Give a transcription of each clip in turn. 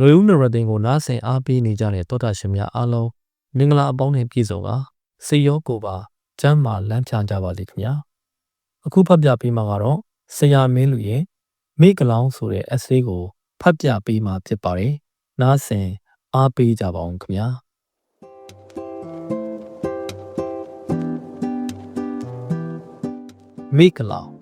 နွေဦးနရသိန်းကိုနားဆင်အားပေးနေကြတဲ့တောတာရှင်များအားလုံးမင်္ဂလာအပေါင်းနဲ့ပြည့်စုံကစိတ်ရောကိုယ်ပါကျမ်းမာလန်းဖြာကြပါစေခင်ဗျာအခုဖတ်ပြပေးမှာကတော့ဆရာမင်းလူရဲ့မိကလောင်ဆိုတဲ့ essay ကိုဖတ်ပြပေးမှာဖြစ်ပါတယ်နားဆင်အားပေးကြပါအောင်ခင်ဗျာမိကလောင်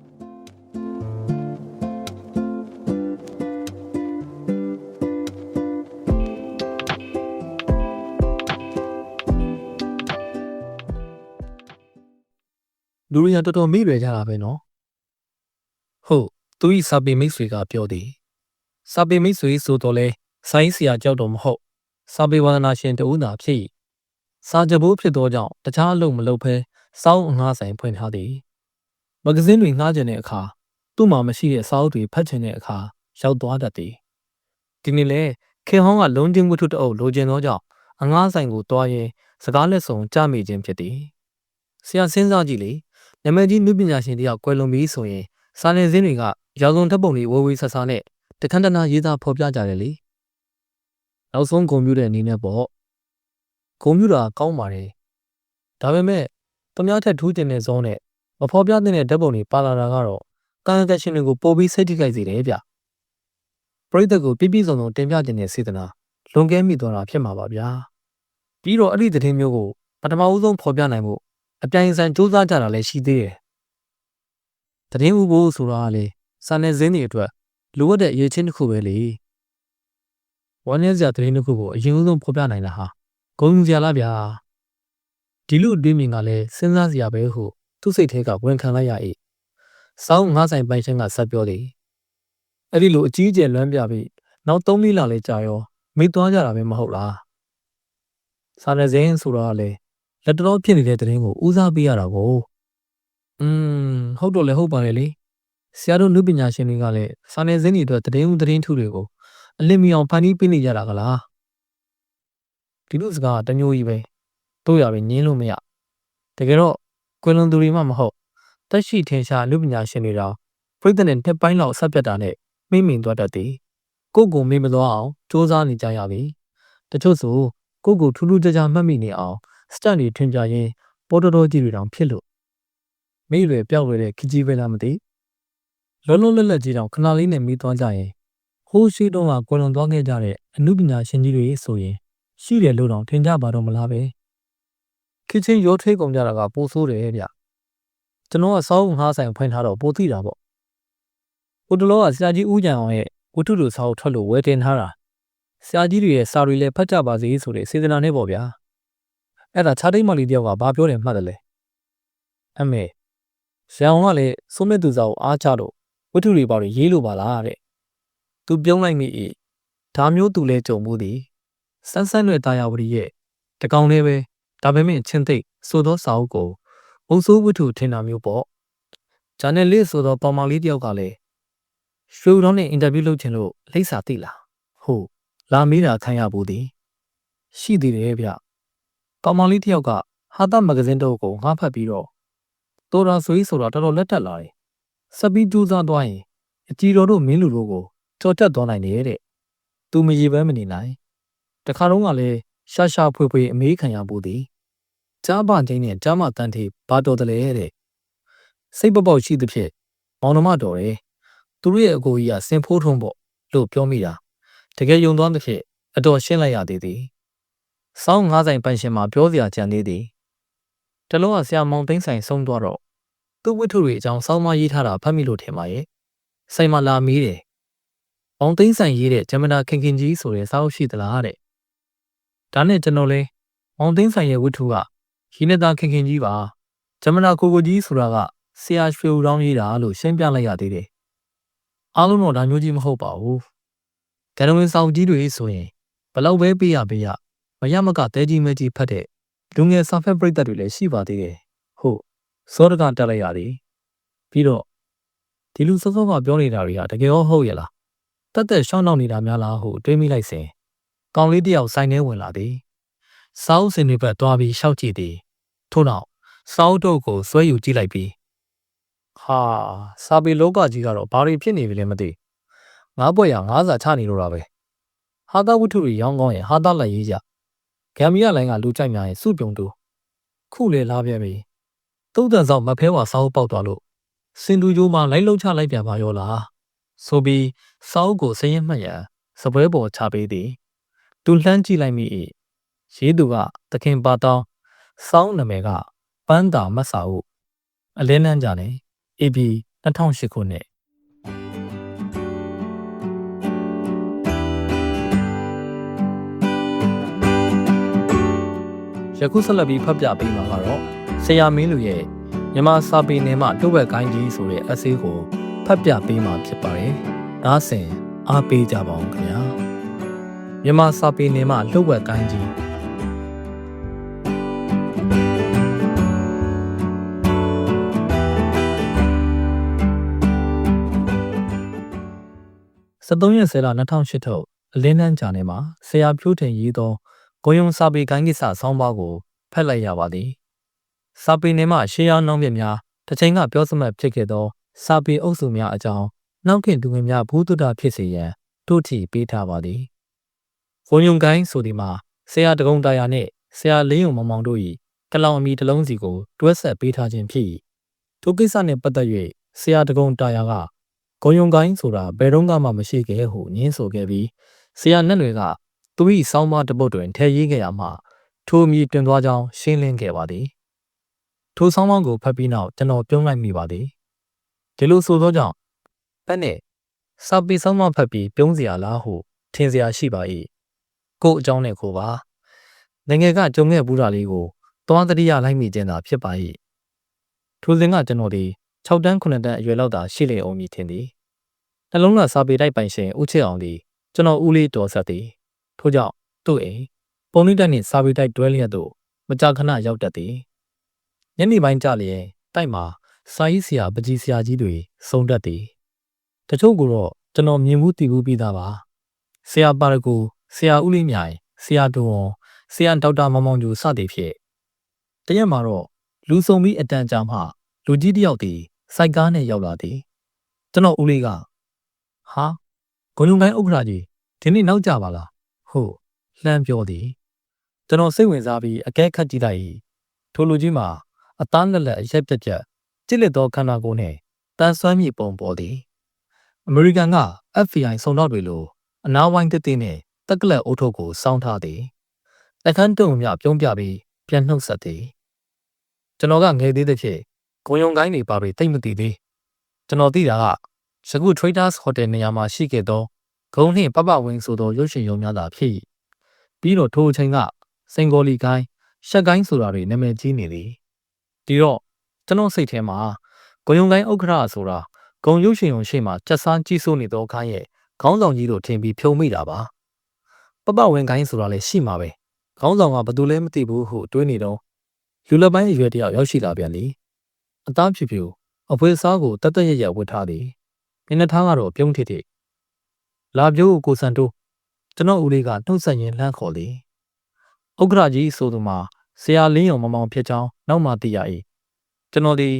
လူတွေကတော်တော်မိရွယ်ကြတာပဲနော်ဟုတ်သူဤစာပေမိတ်ဆွေကပြောသည်စာပေမိတ်ဆွေဆိုတော့လဲဆိုင်းဆရာကြောက်တော့မဟုတ်စာပေဝါဒနာရှင်တူသာဖြစ်၏စာကြပိုးဖြစ်သောကြောင့်တခြားအလုပ်မလုပ်ဘဲစောင်းအငှားဆိုင်ဖွင့်ထားသည်မဂဇင်းတွေငှားကြတဲ့အခါသူ့မှာမရှိတဲ့စာအုပ်တွေဖတ်ချင်တဲ့အခါရောက်သွားတတ်သည်ဒီနေ့လဲခေဟောင်းကလုံးချင်းဝတ္ထုတအုပ်လိုချင်သောကြောင့်အငှားဆိုင်ကိုတွားရင်စကားလက်ဆောင်ကြမိခြင်းဖြစ်သည်ဆရာစဉ်းစားကြည့်လေ နာမည်ကြီးနုပညာရှင်တယောက်ကွယ်လွန်ပြီဆိုရင်စာနယ်ဇင်းတွေကရောင်စုံဓာတ်ပုံတွေဝေဝေးဆဆနဲ့တခန်းတနာရေးသားဖော်ပြကြတယ်လေနောက်ဆုံးဂုံပြူတဲ့အနေနဲ့ပေါ့ဂုံပြူတာကောင်းပါတယ်ဒါပေမဲ့တမ ्या ထက်ထူးကျင်တဲ့ဇုံးနဲ့မဖော်ပြတဲ့ဓာတ်ပုံတွေပါလာတာကတော့ကာယကရှင်တွေကိုပို့ပြီးစိတ်ထိခိုက်စေတယ်ဗျပရိသတ်ကိုပြည့်ပြည့်စုံစုံတင်ပြခြင်းနဲ့စေတနာလွန်ကဲမိသွားတာဖြစ်မှာပါဗျာပြီးတော့အဲ့ဒီသတင်းမျိုးကိုပထမဦးဆုံးဖော်ပြနိုင်ဖို့ အပြိုင်ဆိုင်စူးစမ်းကြတာလည်းရှိသေးတယ်။တရင်ဥဖို့ဆိုတာကလေစာနယ်ဇင်းတွေအတွက်လိုအပ်တဲ့အရေးချင်းတစ်ခုပဲလေ။ဝမ်းနည်းစရာတရင်တစ်ခုကိုအရင်ဆုံးဖော်ပြနိုင်တာဟာဂုဏ်ယူစရာလားဗျာ။ဒီလိုအတွေးမြင်ကလည်းစဉ်းစားစရာပဲဟုသူ့စိတ်ထဲကဝန်ခံလိုက်ရ၏။စောင်းငါးဆိုင်ပိုင်ရှင်ကဆက်ပြောသည်။အဲ့ဒီလိုအကြီးအကျယ်လွမ်းပြပြီးနောက်၃လလေးကြာရောမိသွားကြတာပဲမဟုတ်လား။စာနယ်ဇင်းဆိုတာကလည်း လက်တော်ဖြစ်နေတဲ့သတင်းကိုဦးစားပေးရတာကိုอืมဟုတ်တော့လေဟုတ်ပါလေလေဆရာတို့နုပညာရှင်တွေကလည်းစာနယ်ဇင်းတွေအတွက်သတင်းဦးသတင်းထုတွေကိုအလင်းမီအောင်ဖန်တီးပေးနေကြတာကလားဒီလိုစကားတမျိုးကြီးပဲတို့ရပဲညင်းလို့မရတကယ်တော့ကွယ်လွန်သူတွေမှမဟုတ်တက်ရှိထင်ရှားနုပညာရှင်တွေတော့ပြိတ္တနဲ့နှစ်ပိုင်းလောက်ဆက်ပြတ်တာနဲ့မိမိန်သွားတတ်သည်ကိုကိုမေ့မသွားအောင်စူးစမ်းနေကြရပြီတချို့ဆိုကိုကိုထူးထူးခြားခြားမှတ်မိနေအောင် စတန်တွေထင်ကြရင်ပေါ်တော်တော်ကြီးတွေတောင်ဖြစ်လို့မိရွယ်ပျောက်ရတဲ့ခကြီးပဲလားမသိလုံးလုံးလက်လက်ကြီးတောင်ခဏလေးနဲ့မိသွားကြရင်ဟိုးရှိတော့ကကွယ်လွန်သွားခဲ့ကြတဲ့အမှုပညာရှင်ကြီးတွေဆိုရင်ရှိတယ်လို့တောင်ထင်ကြပါတော့မလားပဲခချင်းရောထွေးကုန်ကြတာကပိုဆိုးတယ်ဗျကျွန်တော်ကစောင်းငါးဆိုင်ဖွင့်ထားတော့ပိုသိတာပေါ့ဟိုတလောကဆရာကြီးဦးကြံအောင်ရဲ့ဝတ္ထုလိုစာအုပ်ထွက်လို့ဝယ်တင်ထားတာဆရာကြီးတွေရဲ့စာတွေလည်းဖတ်ကြပါစေဆိုတဲ့စေတနာနဲ့ပေါ့ဗျာ အဲ့ဒါခြားတိတ်မလေးတယောက်ကဘာပြောတယ်မှတ်တယ်လဲအမေရန်အောင်ကလည်းစိုးမဲ့သူစားကိုအားချလို့ဝတ္ထုတွေပေါ့ရေးလို့ပါလားတဲ့သူပြုံးလိုက်မိ၏ဒါမျိုးသူလဲကြုံမှုသည်စန်းစန်းနဲ့တာယာဝတီရဲ့တကောင်လေးပဲဒါပေမဲ့ချင်းသိပ်ဆိုသောစာအုပ်ကိုအုံစိုးဝတ္ထုထင်တာမျိုးပေါ့ဂျာနယ်လစ်ဆိုသောပေါ်မောင်လေးတယောက်ကလည်းရွှေဦးတော်နဲ့အင်တာဗျူးလုပ်ချင်လို့လိပ်စာသိလားဟုတ်လာမေးတာခံရဘူးသည်ရှိသေးတယ်ဗျ ကောင်မလေးတယောက်ကဟာတာမဂဇင်းတုပ်ကိုငှားဖတ်ပြီးတော့တော်တော်ဆိုကြီးဆိုတာတော်တော်လက်တက်လာတယ်။စပီးကျူးစားသွားရင်အကြီးတော်တို့မင်းလူတို့ကိုကြော်တက်သွားနိုင်တယ်တဲ့။ "तू မရေပန်းမနေနိုင်။တခါတော့ကလည်းရှာရှာဖွေဖွေအမေးခံရဖို့သည်။ကြားပချင်းနဲ့ကြားမတန်းထေဘာတော်တယ်လေတဲ့။စိတ်ပပေါက်ရှိသဖြင့်မောင်နှမတော်တယ်။သူတို့ရဲ့အကိုကြီးကစင်ဖိုးထုံးပေါ့လို့ပြောမိတာ။တကယ်ယုံသွားသဖြင့်အတော်ရှင်းလိုက်ရသေးသည်။ စောင်းငါးဆိုင်ပိုင်ရှင်မှာပြောစရာကြံသေးသည်တလုံးကဆရာမောင်သိန်းဆိုင်ဆုံးသွားတော့သူ့ဝတ္ထုတွေအကြောင်းစောင်းမရေးထားတာဖတ်မိလို့ထင်ပါရဲ့ဆိုင်မှာလာမီးတယ်မောင်သိန်းဆိုင်ရေးတဲ့ဂျမနာခင်ခင်ကြီးဆိုတဲ့စာအုပ်ရှိသလားတဲ့ဒါနဲ့ကျွန်တော်လဲမောင်သိန်းဆိုင်ရဲ့ဝတ္ထုကရင်းနေတာခင်ခင်ကြီးပါဂျမနာကိုကိုကြီးဆိုတာကဆရာရွှေဦးတောင်းရေးတာလို့ရှင်းပြလိုက်ရသေးတယ်အားလုံးတော့ဒါမျိုးကြီးမဟုတ်ပါဘူးကနဝင်ဆောင်ကြီးတွေဆိုရင်ဘလောက်ပဲပေးရပေးရ မရမကတဲကြီးမဲကြီးဖတ်တဲ့လူငယ်စာဖက်ပရိသတ်တွေလည်းရှိပါသေးတယ်ဟုတ်စောတကတက်လိုက်ရသည်ပြီးတော့ဒီလူစောစောကပြောနေတာတွေကတကယ်ရောဟုတ်ရဲ့လားတက်တက်ရှောင်းနောက်နေတာများလားဟုတွေးမိလိုက်စဉ်ကောင်လေးတယောက်ဆိုင်ထဲဝင်လာသည်စောင်းစင်တွေဘက်သွားပြီးရှောက်ကြည့်သည်ထို့နောက်စောင်းတို့ကိုဆွဲယူကြည့်လိုက်ပြီးဟာစာပေလောကကြီးကတော့ဘာတွေဖြစ်နေပြီလဲမသိငါးပွဲရငါးစာချနေလို့တာပဲဟာတာဝတ္ထုတွေရောင်းကောင်းရင်ဟာတာလိုက်ရေးကြ ဂမ်ဘီယာလိုင်းကလူကြိုက်များရင်စုပြုံတူခုလေလာပြန်ပြီတုတ်တန်ဆောင်မဖဲဝါစာအုပ်ပေါက်သွားလို့စင်တူဂျိုးမှာလိုက်လုံးချလိုက်ပြန်ပါရောလားဆိုပြီးစာအုပ်ကိုစရင်မှတ်ရန်စပွဲပေါ်ချပေးသည်သူလှမ်းကြည့်လိုက်မိ၏ရေးသူကသခင်ပါတောင်းစောင်းနာမည်ကပန်းတာမတ်စာအုပ်အလင်းနှန်းကြတယ် AB 2008ခုနှစ် ယခုဆက်လက်ပြီးဖတ်ပြပေးမှာကတော့ဆရာမင်းလူရဲ့မြန်မာစာပေနယ်မှတုတ်ဝက်ကိုင်းကြီးဆိုတဲ့အဆေးကိုဖတ်ပြပေးမှာဖြစ်ပါတယ်။ဒါဆင်အားပေးကြပါအောင်ခင်ဗျာ။မြန်မာစာပေနယ်မှလှုပ်ဝက်ကိုင်းကြီး73ရက်10လ2008ထုတ်အလင်းနှန်းဂျာနယ်မှာဆရာဖြိုးထင်ရေးသော ဂုံယုံစာပေကိုင်းကိစ္စဆောင်းပါးကိုဖတ်လိုက်ရပါသည်။စာပေနယ်မှာရှေးရောင်းနှောင်းပြများတစ်ချိန်ကပြောစမှတ်ဖြစ်ခဲ့သောစာပေအုပ်စုများအကြောင်းနောက်ခင်သူငယ်များဘုဒ္ဓတာဖြစ်စေရန်တို့ထီပေးထားပါသည်။ဂုံယုံကိုင်းဆိုဒီမှာဆရာတကုံတာယာနှင့်ဆရာလင်းယုံမောင်မောင်တို့၏ကလောင်အမီတစ်လုံးစီကိုတွဲဆက်ပေးထားခြင်းဖြစ်၏။ထိုကိစ္စနှင့်ပတ်သက်၍ဆရာတကုံတာယာကဂုံယုံကိုင်းဆိုတာဘယ်တော့မှမရှိခဲ့ဟုညင်းဆိုခဲ့ပြီးဆရာနဲ့တွေက သူ၏စောင်းမတစ်ပုဒ်တွင်ထည့်ရေးခဲ့ရမှထိုအမည်တွင်သွားကြောင်းရှင်းလင်းခဲ့ပါသည်ထိုစောင်းမောင်းကိုဖတ်ပြီးနောက်ကျွန်တော်ပြုံးလိုက်မိပါသည်ဒီလိုဆိုသောကြောင့်ဘက်နဲ့စာပေစောင်းမောင်းဖတ်ပြီးပြုံးစရာလားဟုထင်စရာရှိပါ၏ကို့အကြောင်းနဲ့ကိုပါငငယ်ကကြုံခဲ့ဘူးတာလေးကိုသွားတတိယလိုက်မိခြင်းသာဖြစ်ပါ၏ထိုစဉ်ကကျွန်တော်ဒီ6တန်း9တန်းအရွယ်လောက်သာရှိလေအောင်မည်ထင်သည်နှလုံးသားစာပေတိုက်ပိုင်ရှင်ဦးချစ်အောင်သည်ကျွန်တော်ဦးလေးတော်ဆက်သည် ထို့ကြောင့်သူ့အိမ်ပုံနှိတက်နှင့်စာပေတိုက်တွဲလျက်သို့မကြာခဏရောက်တတ်သည်ညနေပိုင်းကြလျင်တိုက်မှာစာရေးဆရာပကြီးဆရာကြီးတွေစုံတတ်သည်တချို့ကတော့ကျွန်တော်မြင်မှုတည်မှုပြီးသားပါဆရာပါရကူဆရာဦးလေးမြိုင်ဆရာတူဝန်ဆရာဒေါက်တာမောင်မောင်ကျူစသည်ဖြင့်တရက်မှာတော့လူစုံပြီးအတန်ကြာမှလူကြီးတယောက်သည်စိုက်ကားနဲ့ရောက်လာသည်ကျွန်တော်ဦးလေးကဟာဂုံညုံကိုင်းဥက္ကရာကြီးဒီနေ့နောက်ကြပါလား ဟုတ်လှမ်းပြောသည်ကျွန်တော်စိတ်ဝင်စားပြီးအကဲခတ်ကြည့်လိုက်၏ထိုလူကြီးမှာအသားလက်လက်အရက်ပြက်ပြက်ကြစ်လက်သောခန္ဓာကိုယ်နှင့်တန်ဆွမ်းမြေပုံပေါ်သည်အမေရိကန်က FBI စုံတော့တွေလိုအနားဝိုင်းတစ်သိနဲ့တက်ကလက်အုပ်ထုပ်ကိုစောင်းထားသည်လက်ခန်းတုံမြပြုံးပြပြီးပြန်နှုတ်ဆက်သည်ကျွန်တော်ကငယ်သေးတဲ့ဖြစ်ဂုံယုံကိုင်းတွေပါပြီးတိတ်မသိသေးကျွန်တော်သိတာကယခု Traders Hotel နေရာမှာရှိခဲ့သော ဂုံနှင့်ပပဝင်းဆိုသောရုပ်ရှင်ရုံများသာဖြစ်၏ပြီးတော့ထိုအချိန်ကစင်ဂေါလီကိုင်းရှက်ကိုင်းဆိုတာတွေနာမည်ကြီးနေသည်ဒီတော့ကျွန်တော်စိတ်ထဲမှာဂုံယုံကိုင်းဥက္ခရာဆိုတာဂုံရုပ်ရှင်ရုံရှိမှစက်စားကြီးစိုးနေသောခိုင်းရဲ့ခေါင်းဆောင်ကြီးတို့ထင်ပြီးဖြုံမိတာပါပပဝင်းကိုင်းဆိုတာလည်းရှိမှာပဲခေါင်းဆောင်ကဘသူလဲမသိဘူးဟုတွေးနေတော့လူလက်ပိုင်းအရွယ်တယောက်ရောက်ရှိလာပြန်လေအသားဖြူဖြူအဖွဲစားကိုတတ်တရရဝတ်ထားသည်မျက်နှာထားကတော့ပြုံးထစ်ထစ် လာပြိုးကိုကိုစံတိုးကျွန်တော်ဦးလေးကနှုတ်ဆက်ရင်းလှမ်းခေါ်လေဥက္ကရာကြီးဆိုသူမှာဆရာလင်းယုံမမောင်ဖြစ်ကြောင်းနောက်မှသိရ၏ကျွန်တော်ဒီ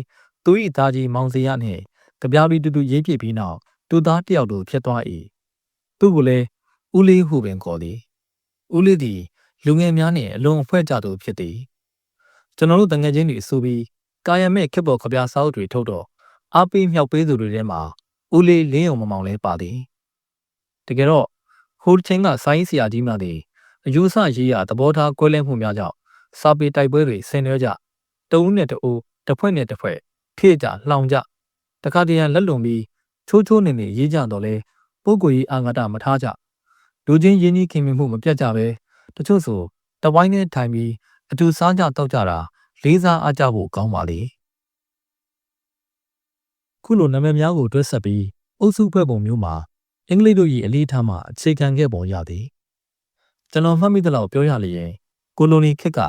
သူ၏သားကြီးမောင်စရာနှင့်ကြပြားပြီးတူတူရေးပြပြီးနောက်သူသားတယောက်တို့ဖြစ်သွား၏သူ့ကိုလည်းဦးလေးဟုပင်ခေါ်သည်ဦးလေးသည်လူငယ်များနှင့်အလွန်အဖွဲ့ကြသူဖြစ်သည်ကျွန်တော်တို့တငယ်ချင်းတွေဆိုပြီးကာယမဲ့ခက်ပေါ်ကြပြားစာအုပ်တွေထုတ်တော့အားပေးမြောက်ပေးသူတွေထဲမှာဦးလေးလင်းယုံမမောင်လည်းပါသည် တကယ်တော့ဟိုချင်းကဆိုင်းဆရာကြီးမှသည်အယူဆရေးရသဘောထားကွဲလွဲမှုများကြောင့်စာပေတိုက်ပွဲတွေဆင်နွှဲကြတဦးနဲ့တဦးတစ်ဖွဲ့နဲ့တစ်ဖွဲ့ထေကြလှောင်ကြတခါတရံလက်လွန်ပြီးချိုးချိုးနေနေရေးကြတော့လဲပုဂ္ဂိုလ်ကြီးအာဃာတမထားကြလူချင်းရင်းနှီးခင်မင်မှုမပြတ်ကြပဲတချို့ဆိုတဝိုင်းနဲ့ထိုင်ပြီးအတူစားကြတောက်ကြတာလေးစားအားကြဖို့ကောင်းပါလေခုလိုနာမည်များကိုတွဲဆက်ပြီးအုပ်စုဖွဲ့ပုံမျိုးမှာ အင်္ဂလိပ်တို့၏အလေးထားမှအခြေခံခဲ့ပုံရသည်ကျွန်တော်မှတ်မိသလောက်ပြောရလျင်ကိုလိုနီခေတ်က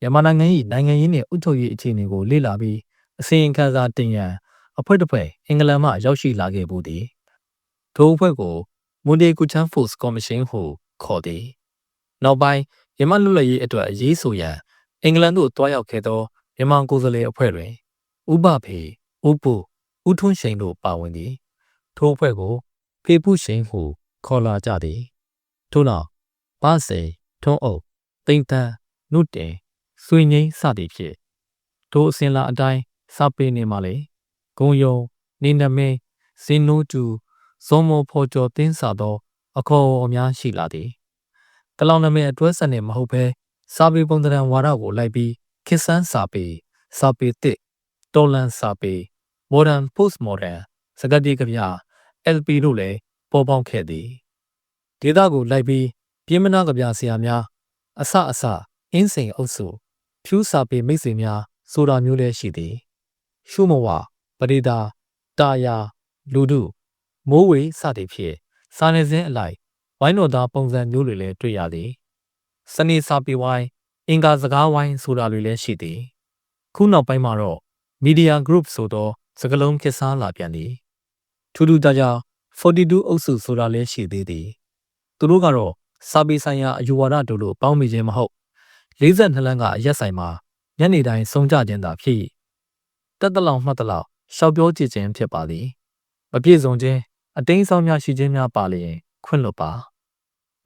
မြန်မာနိုင်ငံ၏နိုင်ငံရေးနှင့်အုပ်ချုပ်ရေးအခြေအနေကိုလေ့လာပြီးအစီရင်ခံစာတင်ရန်အဖွဲ့တစ်ဖွဲ့အင်္ဂလန်မှရောက်ရှိလာခဲ့မှုသည်ထိုအဖွဲ့ကို Monday Kuchan Force Commission ဟုခေါ်သည်နောက်ပိုင်းမြန်မာလွတ်လပ်ရေးအတွက်အရေးဆိုရန်အင်္ဂလန်သို့တွားရောက်ခဲ့သောမြန်မာကိုယ်စားလှယ်အဖွဲ့တွင်ဥပဖေဥပုဦးထွန်းရှိန်တို့ပါဝင်သည်ထိုအဖွဲ့ကို ဖေပုရှိန်ဟုခေါ်လာကြသည်ထို့နောက်ဘာစေထုံးအုပ်တိမ်တန်နုတင်ဆွေငိမ့်စသည်ဖြင့်ဒိုအစင်လာအတိုင်းစာပေနေမှာလေဂုံယုံနေနမင်းဇင်းနိုးတူဇောမောဖော်ကျော်တင်းစာသော အခေါ်အများရှိလာသည်တလောင်နမင်းအတွဲဆက်နေမဟုတ်ဘဲစာပေပုံသဏ္ဍာန်ဝါဒကိုလိုက်ပြီးခစ်ဆန်းစာပေစာပေတစ်တော်လန်စာပေ modern post modern စကားတိကဗျာ LP တို့လည်းပေါ်ပေါက်ခဲ့သည်ဒေတာကိုလိုက်ပြီးပြင်းမနာကဗျာဆရာများအစအစအင်းစိန်အုပ်စုဖြူစာပေမိတ်ဆွေများဆိုတာမျိုးလည်းရှိသည်ရှုမဝပရိဒါတာယာလူဒုမိုးဝေစသည်ဖြင့်စာနယ်ဇင်းအလိုက်ဝိုင်းတော်သားပုံစံမျိုးတွေလည်းတွေ့ရသည်စနေစာပေဝိုင်းအင်္ဂါစကားဝိုင်းဆိုတာတွေလည်းရှိသည်ခုနောက်ပိုင်းမှာတော့ media group ဆိုသောစကလုံးခေတ်စားလာပြန်သည် ထူးထူးခြားခြား42အုပ်စုဆိုတာလည်းရှိသေးသည်သူတို့ကတော့စာပေဆိုင်ရာအယူဝါဒတို့လိုပေါင်းမိခြင်းမဟုတ်42လမ်းကအရက်ဆိုင်မှာညနေတိုင်းစုံကြခြင်းသာဖြစ်၏တက်တလောင်မှတ်တလောင်ရှောက်ပြောကြည့်ခြင်းဖြစ်ပါသည်မပြည့်စုံခြင်းအတိန်းဆောင်များရှိခြင်းများပါလျင်ခွင့်လွတ်ပါ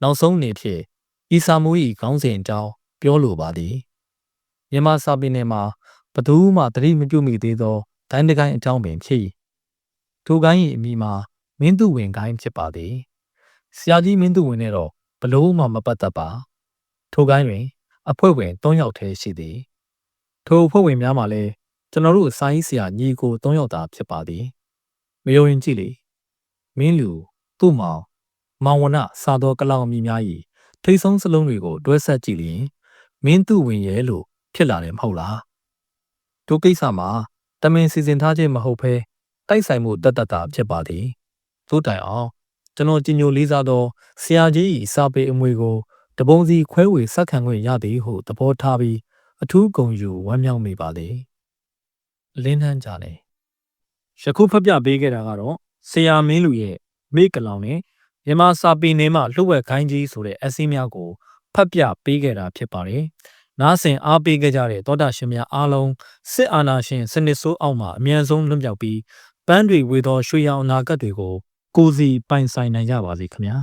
နောက်ဆုံးအနေဖြင့်ဤစာမိုး၏ခေါင်းစဉ်အကြောင်းပြောလိုပါသည်မြန်မာစာပေနယ်မှာဘသူမှသတိမပြုမိသေးသောဒိုင်းတကိုင်းအကြောင်းပင်ဖြစ်၏ ထိုကိုင်း၏အမိမှာမင်းသူဝင်ကိုင်းဖြစ်ပါသည်ဆရာကြီးမင်းသူဝင်နဲ့တော့ဘလို့မှမပတ်သက်ပါထိုကိုင်းတွင် အဖွဲ့ဝင်၃ယောက်တည်းရှိသည်ထိုအဖွဲ့ဝင်များမှာလည်းကျွန်တော်တို့စာရေးဆရာညီကို၃ယောက်သာဖြစ်ပါသည်မယုံရင်ကြည့်လေမင်းလူသူ့မောင်မောင်ဝနစာတော်ကလောင်အမိများ၏ထိတ်ဆုံးစလုံးတွေကိုတွဲဆက်ကြည့်လျင်မင်းသူဝင်ရဲ့လို့ဖြစ်လာတယ်မဟုတ်လားဒုကိစ္စမှာတမင်စီစဉ်ထားခြင်းမဟုတ်ဘဲ တိုက်ဆိုင်မှုတတ်တတ်တာဖြစ်ပါသည်သို့တိုင်အောင်ကျွန်တော်ကြည်ညိုလေးစားသောဆရာကြီး၏စာပေအမွေကိုတပုံစီခွဲဝေစက်ခံခွင့်ရသည်ဟုသဘောထားပြီးအထူးဂုဏ်ယူဝမ်းမြောက်မိပါသည်လင်းနှန်းကြတယ်ယခုဖတ်ပြပေးခဲ့တာကတော့ဆရာမင်းလူရဲ့မိကလောင်နဲ့မြန်မာစာပေနယ်မှာလှုပ်ဝက်ခိုင်းကြီးဆိုတဲ့အစည်းများကိုဖတ်ပြပေးခဲ့တာဖြစ်ပါတယ်နားဆင်အားပေးခဲ့ကြတဲ့သောတာရှင်များအားလုံးစစ်အာဏာရှင်စနစ်ဆိုးအောက်မှာအမြန်ဆုံးလွတ်မြောက်ပြီး ပန်းတွေဝေသောရွှေရောင်အနာဂတ်တွေကိုကိုယ်စီပိုင်ဆိုင်နိုင်ကြပါစေခင်ဗျာ